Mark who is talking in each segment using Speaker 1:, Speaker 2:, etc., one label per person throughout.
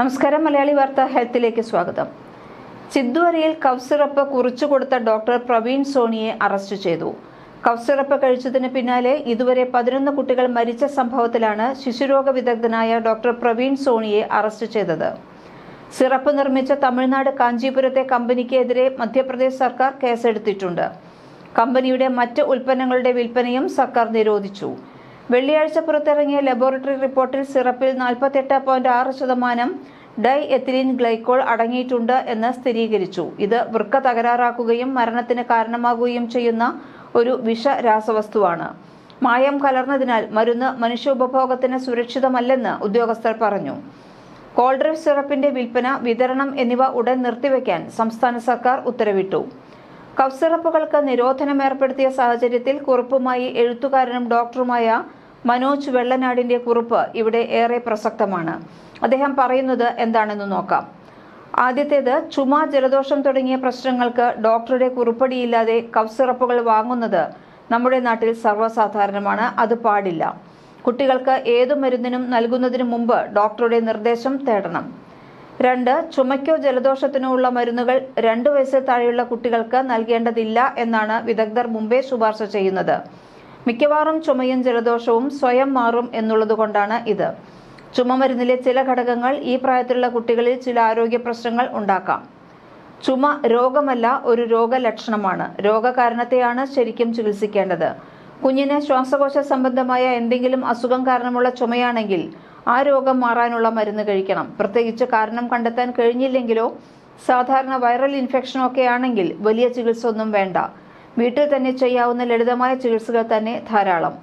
Speaker 1: നമസ്കാരം മലയാളി വാർത്ത ഹെൽത്തിലേക്ക് സ്വാഗതം. സിദ്ധുവരയിൽ കൗസിറപ്പ് സിറപ്പ് കുറിച്ചു കൊടുത്ത ഡോക്ടർ പ്രവീൺ സോണിയെ അറസ്റ്റ് ചെയ്തു. കൗസിറപ്പ് സിറപ്പ് കഴിച്ചതിന് പിന്നാലെ ഇതുവരെ പതിനൊന്ന് കുട്ടികൾ മരിച്ച സംഭവത്തിലാണ് ശിശുരോഗ വിദഗ്ധനായ ഡോക്ടർ പ്രവീൺ സോണിയെ അറസ്റ്റ് ചെയ്തത്. സിറപ്പ് നിർമ്മിച്ച തമിഴ്നാട് കാഞ്ചീപുരത്തെ കമ്പനിക്കെതിരെ മധ്യപ്രദേശ് സർക്കാർ കേസെടുത്തിട്ടുണ്ട്. കമ്പനിയുടെ മറ്റ് ഉൽപ്പന്നങ്ങളുടെ വിൽപ്പനയും സർക്കാർ നിരോധിച്ചു. വെള്ളിയാഴ്ച പുറത്തിറങ്ങിയ ലബോറട്ടറി റിപ്പോർട്ടിൽ സിറപ്പിൽ നാൽപ്പത്തെട്ട് പോയിന്റ് ആറ് ശതമാനം ഡൈ എത്തിലീൻ ഗ്ലൈക്കോൾ അടങ്ങിയിട്ടുണ്ട് എന്ന് സ്ഥിരീകരിച്ചു. ഇത് വൃക്ക തകരാറാക്കുകയും മരണത്തിന് കാരണമാകുകയും ചെയ്യുന്ന ഒരു വിഷ രാസവസ്തുവാണ് മായം കലർന്നതിനാൽ മരുന്ന് മനുഷ്യ ഉപഭോഗത്തിന് സുരക്ഷിതമല്ലെന്ന് ഉദ്യോഗസ്ഥർ പറഞ്ഞു. കോൾഡ്രിഫ് സിറപ്പിന്റെ വിൽപ്പന വിതരണം എന്നിവ ഉടൻ നിർത്തിവെക്കാൻ സംസ്ഥാന സർക്കാർ ഉത്തരവിട്ടു. കഫ് സിറപ്പുകൾക്ക് നിരോധനം ഏർപ്പെടുത്തിയ സാഹചര്യത്തിൽ കുറിപ്പുമായി എഴുത്തുകാരനും ഡോക്ടറുമായ മനോജ് വെള്ളനാടിന്റെ കുറിപ്പ് ഇവിടെ ഏറെ പ്രസക്തമാണ്. അദ്ദേഹം പറയുന്നത് എന്താണെന്ന് നോക്കാം. ആദ്യത്തേത് ചുമ ജലദോഷം തുടങ്ങിയ പ്രശ്നങ്ങൾക്ക് ഡോക്ടറുടെ കുറിപ്പടിയില്ലാതെ കഫ് സിറപ്പുകൾ വാങ്ങുന്നത് നമ്മുടെ നാട്ടിൽ സർവസാധാരണമാണ്. അത് പാടില്ല. കുട്ടികൾക്ക് ഏതു മരുന്നിനും നൽകുന്നതിന് മുമ്പ് ഡോക്ടറുടെ നിർദ്ദേശം തേടണം. രണ്ട് ചുമയ്ക്കോ ജലദോഷത്തിനോ ഉള്ള മരുന്നുകൾ രണ്ട് വയസ്സിൽ താഴെയുള്ള കുട്ടികൾക്ക് നൽകേണ്ടതില്ല എന്നാണ് വിദഗ്ധർ മുമ്പേ ശുപാർശ ചെയ്യുന്നത്. മിക്കവാറും ചുമയും ജലദോഷവും സ്വയം മാറും എന്നുള്ളതുകൊണ്ടാണ് ഇത്. ചുമമരുന്നിലെ ചില ഘടകങ്ങൾ ഈ പ്രായത്തിലുള്ള കുട്ടികളിൽ ചില ആരോഗ്യ പ്രശ്നങ്ങൾ ഉണ്ടാക്കാം. ചുമ രോഗമല്ല ഒരു രോഗലക്ഷണമാണ്. രോഗകാരണത്തെയാണ് ശരിക്കും ചികിത്സിക്കേണ്ടത്. കുഞ്ഞിന് ശ്വാസകോശ സംബന്ധമായ എന്തെങ്കിലും അസുഖം കാരണമുള്ള ചുമയാണെങ്കിൽ ആ രോഗം മാറാനുള്ള മരുന്ന് കഴിക്കണം. പ്രത്യേകിച്ച് കാരണം കണ്ടെത്താൻ കഴിഞ്ഞില്ലെങ്കിലോ സാധാരണ വൈറൽ ഇൻഫെക്ഷനോ ഒക്കെ ആണെങ്കിൽ വലിയ ചികിത്സ ഒന്നും വേണ്ട. വീട്ടിൽ തന്നെ ചെയ്യാവുന്ന ലളിതമായ ചികിത്സകൾ തന്നെ ധാരാളം.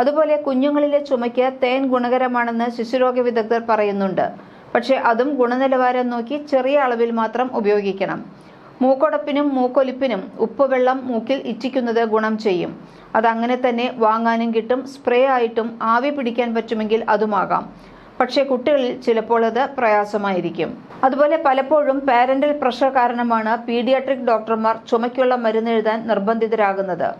Speaker 1: അതുപോലെ കുഞ്ഞുങ്ങളിലെ ചുമയ്ക്ക് തേൻ ഗുണകരമാണെന്ന് ശിശുരോഗ വിദഗ്ധർ പറയുന്നുണ്ട്. പക്ഷേ അതും ഗുണനിലവാരം നോക്കി ചെറിയ അളവിൽ മാത്രം ഉപയോഗിക്കണം. മൂക്കൊടപ്പിനും മൂക്കൊലിപ്പിനും ഉപ്പുവെള്ളം മൂക്കിൽ ഇറ്റിക്കുന്നത് ഗുണം ചെയ്യും. അതങ്ങനെ തന്നെ വാങ്ങാനും കിട്ടും സ്പ്രേ ആയിട്ടും ആവി പിടിക്കാൻ പറ്റുമെങ്കിൽ അതുമാകാം. പക്ഷേ കുട്ടികളിൽ ചിലപ്പോൾ അത് പ്രയാസമായിരിക്കും. അതുപോലെ പലപ്പോഴും പാരന്റൽ പ്രഷർ കാരണമാണ് പീഡിയാട്രിക് ഡോക്ടർമാർ ചുമയ്ക്കുള്ള മരുന്ന് എഴുതാൻ നിർബന്ധിതരാകുന്നത്.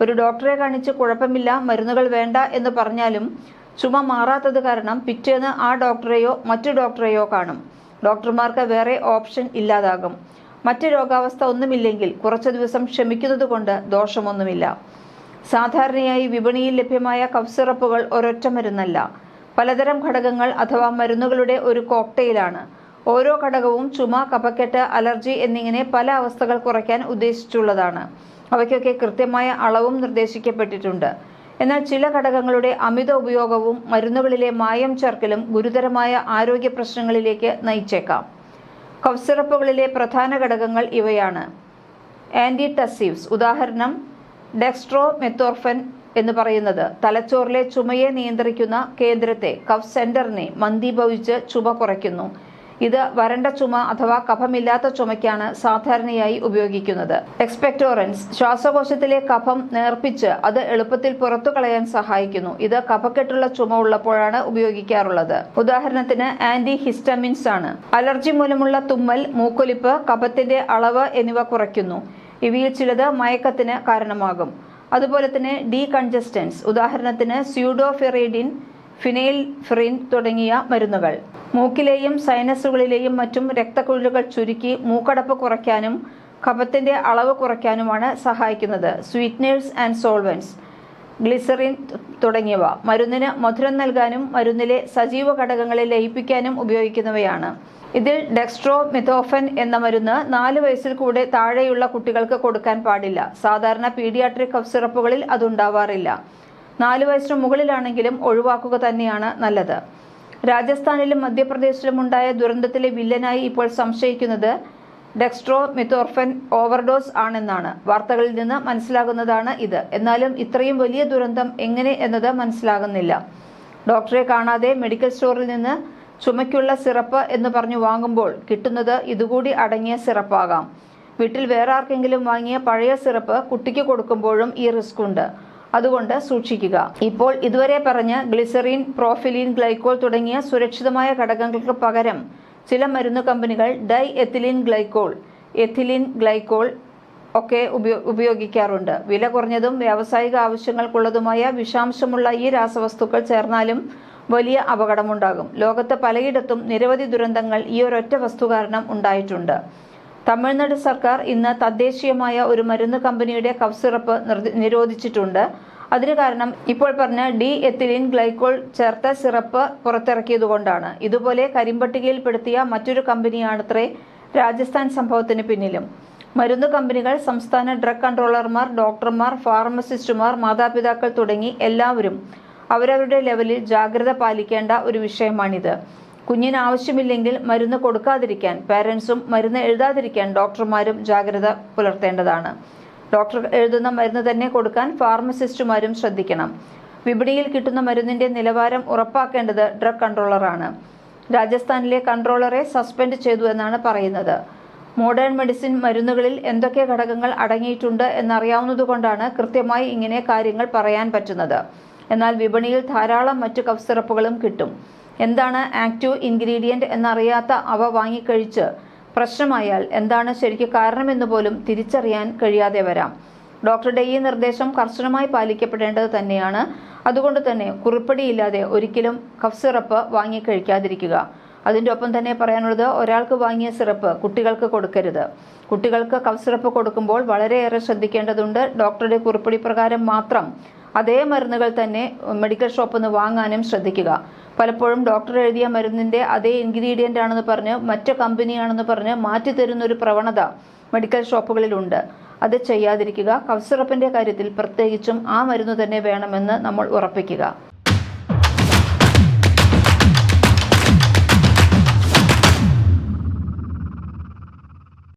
Speaker 1: ഒരു ഡോക്ടറെ കാണിച്ച് കുഴപ്പമില്ല മരുന്നുകൾ വേണ്ട എന്ന് പറഞ്ഞാലും ചുമ മാറാത്തത് കാരണം പിറ്റേന്ന് ആ ഡോക്ടറെയോ മറ്റു ഡോക്ടറെയോ കാണും. ഡോക്ടർമാർക്ക് വേറെ ഓപ്ഷൻ ഇല്ലാതാകും. മറ്റ് രോഗാവസ്ഥ ഒന്നുമില്ലെങ്കിൽ കുറച്ചു ദിവസം ക്ഷമിക്കുന്നത് കൊണ്ട് ദോഷമൊന്നുമില്ല. സാധാരണയായി വിപണിയിൽ ലഭ്യമായ കഫ് സിറപ്പുകൾ ഒരൊറ്റ മരുന്നല്ല. പലതരം ഘടകങ്ങൾ അഥവാ മരുന്നുകളുടെ ഒരു കോക്ടെയിലാണ്. ഓരോ ഘടകവും ചുമ കപക്കെട്ട് അലർജി എന്നിങ്ങനെ പല അവസ്ഥകൾ കുറയ്ക്കാൻ ഉദ്ദേശിച്ചുള്ളതാണ്. അവയ്ക്കൊക്കെ കൃത്യമായ അളവും നിർദ്ദേശിക്കപ്പെട്ടിട്ടുണ്ട്. എന്നാൽ ചില ഘടകങ്ങളുടെ അമിത ഉപയോഗവും മരുന്നുകളിലെ മായം ചേർക്കലും ഗുരുതരമായ ആരോഗ്യ പ്രശ്നങ്ങളിലേക്ക് നയിച്ചേക്കാം. കഫ് സിറപ്പുകളിലെ പ്രധാന ഘടകങ്ങൾ ഇവയാണ്. ആന്റിടസീവ്സ് ഉദാഹരണം ഡെക്സ്ട്രോ മെത്തോർഫൻ എന്ന് പറയുന്നത്. തലച്ചോറിലെ ചുമയെ നിയന്ത്രിക്കുന്ന കേന്ദ്രത്തെ കഫ് സെന്ററിനെ മന്ദീഭവിച്ച് ചുമ കുറയ്ക്കുന്നു. ഇത് വരണ്ട ചുമ അഥവാ കഫമില്ലാത്ത ചുമയ്ക്കാണ് സാധാരണയായി ഉപയോഗിക്കുന്നത്. എക്സ്പെക്ടോറൻസ് ശ്വാസകോശത്തിലെ കഫം നേർപ്പിച്ച് അത് എളുപ്പത്തിൽ പുറത്തു കളയാൻ സഹായിക്കുന്നു. ഇത് കഫക്കെട്ടുള്ള ചുമ ഉള്ളപ്പോഴാണ് ഉപയോഗിക്കാറുള്ളത്. ഉദാഹരണത്തിന് ആന്റി ഹിസ്റ്റമിൻസ് ആണ്. അലർജി മൂലമുള്ള തുമ്മൽ മൂക്കൊലിപ്പ് കഫത്തിന്റെ അളവ് എന്നിവ കുറയ്ക്കുന്നു. ഇവയിൽ ചിലത് മയക്കത്തിന് കാരണമാകും. അതുപോലെ തന്നെ ഡീ കൺജസ്റ്റൻസ് ഉദാഹരണത്തിന് സ്യൂഡോഫെറൈഡിൻ ഫിനൈൽ ഫ്രിൻ തുടങ്ങിയ മരുന്നുകൾ. മൂക്കിലെയും സൈനസുകളിലെയും മറ്റും രക്തക്കുഴലുകൾ ചുരുക്കി മൂക്കടപ്പ് കുറയ്ക്കാനും കഫത്തിന്റെ അളവ് കുറയ്ക്കാനുമാണ് സഹായിക്കുന്നത്. Sweeteners and solvents. ഗ്ലിസറിൻ തുടങ്ങിയവ. മരുന്നിന് മധുരം നൽകാനും മരുന്നിലെ സജീവ ഘടകങ്ങളെ ലയിപ്പിക്കാനും ഉപയോഗിക്കുന്നവയാണ്. ഇതിൽ ഡെക്സ്ട്രോ മെത്തോഫൻ എന്ന മരുന്ന് നാല് വയസ്സിൽ കൂടെ താഴെയുള്ള കുട്ടികൾക്ക് കൊടുക്കാൻ പാടില്ല. സാധാരണ പീഡിയാട്രിക് കഫ് സിറപ്പുകളിൽ അതുണ്ടാവാറില്ല. നാല് വയസ്സിന് മുകളിലാണെങ്കിലും ഒഴിവാക്കുക തന്നെയാണ് നല്ലത്. രാജസ്ഥാനിലും മധ്യപ്രദേശിലും ഉണ്ടായ ദുരന്തത്തിലെ വില്ലനായി ഇപ്പോൾ സംശയിക്കുന്നത് ഡെക്സ്ട്രോ മെത്തോർഫൻ ഓവർഡോസ് ആണെന്നാണ്. വാർത്തകളിൽ നിന്ന് മനസ്സിലാകുന്നതാണ് ഇത്. എന്നാലും ഇത്രയും വലിയ ദുരന്തം എങ്ങനെ എന്നത് മനസ്സിലാകുന്നില്ല. ഡോക്ടറെ കാണാതെ മെഡിക്കൽ സ്റ്റോറിൽ നിന്ന് ചുമയ്ക്കുള്ള സിറപ്പ് എന്ന് പറഞ്ഞു വാങ്ങുമ്പോൾ കിട്ടുന്നത് ഇതുകൂടി അടങ്ങിയ സിറപ്പാകാം. വീട്ടിൽ വേറെ ആർക്കെങ്കിലും വാങ്ങിയ പഴയ സിറപ്പ് കുട്ടിക്ക് കൊടുക്കുമ്പോഴും ഈ റിസ്ക് ഉണ്ട്. അതുകൊണ്ട് സൂക്ഷിക്കുക. ഇപ്പോൾ ഇതുവരെ പറഞ്ഞ ഗ്ലിസറിൻ പ്രോഫിലിൻ ഗ്ലൈക്കോൾ തുടങ്ങിയ സുരക്ഷിതമായ ഘടകങ്ങൾക്ക് പകരം ചില മരുന്ന് കമ്പനികൾ dye ethylene glycol ethylene glycol ഒക്കെ ഉപയോ ഉപയോഗിക്കാറുണ്ട്. വില കുറഞ്ഞതും വ്യാവസായിക ആവശ്യങ്ങൾക്കുള്ളതുമായ വിഷാംശമുള്ള ഈ രാസവസ്തുക്കൾ ചേർന്നാലും വലിയ അപകടമുണ്ടാകും. ലോകത്ത് പലയിടത്തും നിരവധി ദുരന്തങ്ങൾ ഈ ഒരൊറ്റ വസ്തു കാരണം ഉണ്ടായിട്ടുണ്ട്. തമിഴ്നാട് സർക്കാർ ഇന്ന് തദ്ദേശീയമായ ഒരു മരുന്ന് കമ്പനിയുടെ കഫ് സിറപ്പ് നിരോധിച്ചിട്ടുണ്ട്. അതിന് കാരണം ഇപ്പോൾ പറഞ്ഞ ഡി എത്തിലിൻ ഗ്ലൈക്കോൾ ചേർത്ത സിറപ്പ് പുറത്തിറക്കിയതുകൊണ്ടാണ്. ഇതുപോലെ കരിമ്പട്ടികയിൽപ്പെടുത്തിയ മറ്റൊരു കമ്പനിയാണത്രേ രാജസ്ഥാൻ സംഭവത്തിന് പിന്നിലും. മരുന്ന് കമ്പനികൾ സംസ്ഥാന ഡ്രഗ് കൺട്രോളർമാർ ഡോക്ടർമാർ ഫാർമസിസ്റ്റുമാർ മാതാപിതാക്കൾ തുടങ്ങി എല്ലാവരും അവരവരുടെ ലെവലിൽ ജാഗ്രത പാലിക്കേണ്ട ഒരു വിഷയമാണിത്. കുഞ്ഞിന് ആവശ്യമില്ലെങ്കിൽ മരുന്ന് കൊടുക്കാതിരിക്കാൻ പാരൻസും മരുന്ന് എഴുതാതിരിക്കാൻ ഡോക്ടർമാരും ജാഗ്രത പുലർത്തേണ്ടതാണ്. ഡോക്ടർ എഴുതുന്ന മരുന്ന് തന്നെ കൊടുക്കാൻ ഫാർമസിസ്റ്റുമാരും ശ്രദ്ധിക്കണം. വിപണിയിൽ കിട്ടുന്ന മരുന്നിന്റെ നിലവാരം ഉറപ്പാക്കേണ്ടത് ഡ്രഗ് കൺട്രോളറാണ്. രാജസ്ഥാനിലെ കൺട്രോളറെ സസ്പെൻഡ് ചെയ്തു എന്നാണ് പറയുന്നത്. മോഡേൺ മെഡിസിൻ മരുന്നുകളിൽ എന്തൊക്കെ ഘടകങ്ങൾ അടങ്ങിയിട്ടുണ്ട് എന്നറിയാവുന്നതുകൊണ്ടാണ് കൃത്യമായി ഇങ്ങനെ കാര്യങ്ങൾ പറയാൻ പറ്റുന്നത്. എന്നാൽ വിപണിയിൽ ധാരാളം മറ്റു കഫ് സിറപ്പുകളും കിട്ടും. എന്താണ് ആക്റ്റീവ് ഇൻഗ്രീഡിയന്റ് എന്നറിയാത്ത അവ വാങ്ങിക്കഴിച്ച് പ്രശ്നമായാൽ എന്താണ് ശരിക്ക് കാരണമെന്ന് പോലും തിരിച്ചറിയാൻ കഴിയാതെ വരാം. ഡോക്ടറുടെ ഈ നിർദ്ദേശം കർശനമായി പാലിക്കപ്പെടേണ്ടത് തന്നെയാണ്. അതുകൊണ്ട് തന്നെ കുറിപ്പടിയില്ലാതെ ഒരിക്കലും കഫ് സിറപ്പ് വാങ്ങി കഴിക്കാതിരിക്കുക. അതിന്റെ ഒപ്പം തന്നെ പറയാനുള്ളത് ഒരാൾക്ക് വാങ്ങിയ സിറപ്പ് കുട്ടികൾക്ക് കൊടുക്കരുത്. കുട്ടികൾക്ക് കഫ് സിറപ്പ് കൊടുക്കുമ്പോൾ വളരെയേറെ ശ്രദ്ധിക്കേണ്ടതുണ്ട്. ഡോക്ടറുടെ കുറിപ്പടി പ്രകാരം മാത്രം അതേ മരുന്നുകൾ തന്നെ മെഡിക്കൽ ഷോപ്പിൽ നിന്ന് വാങ്ങാനും ശ്രദ്ധിക്കുക. പലപ്പോഴും ഡോക്ടർ എഴുതിയ മരുന്നിന്റെ അതേ ഇൻഗ്രീഡിയന്റ് ആണെന്ന് പറഞ്ഞ് മറ്റു കമ്പനിയാണെന്ന് പറഞ്ഞ് മാറ്റി തരുന്ന ഒരു പ്രവണത മെഡിക്കൽ ഷോപ്പുകളിലുണ്ട് അത് ചെയ്യാതിരിക്കുക. കഫ് സിറപ്പിന്റെ കാര്യത്തിൽ പ്രത്യേകിച്ചും ആ മരുന്ന് തന്നെ വേണമെന്ന് നമ്മൾ ഉറപ്പിക്കുക.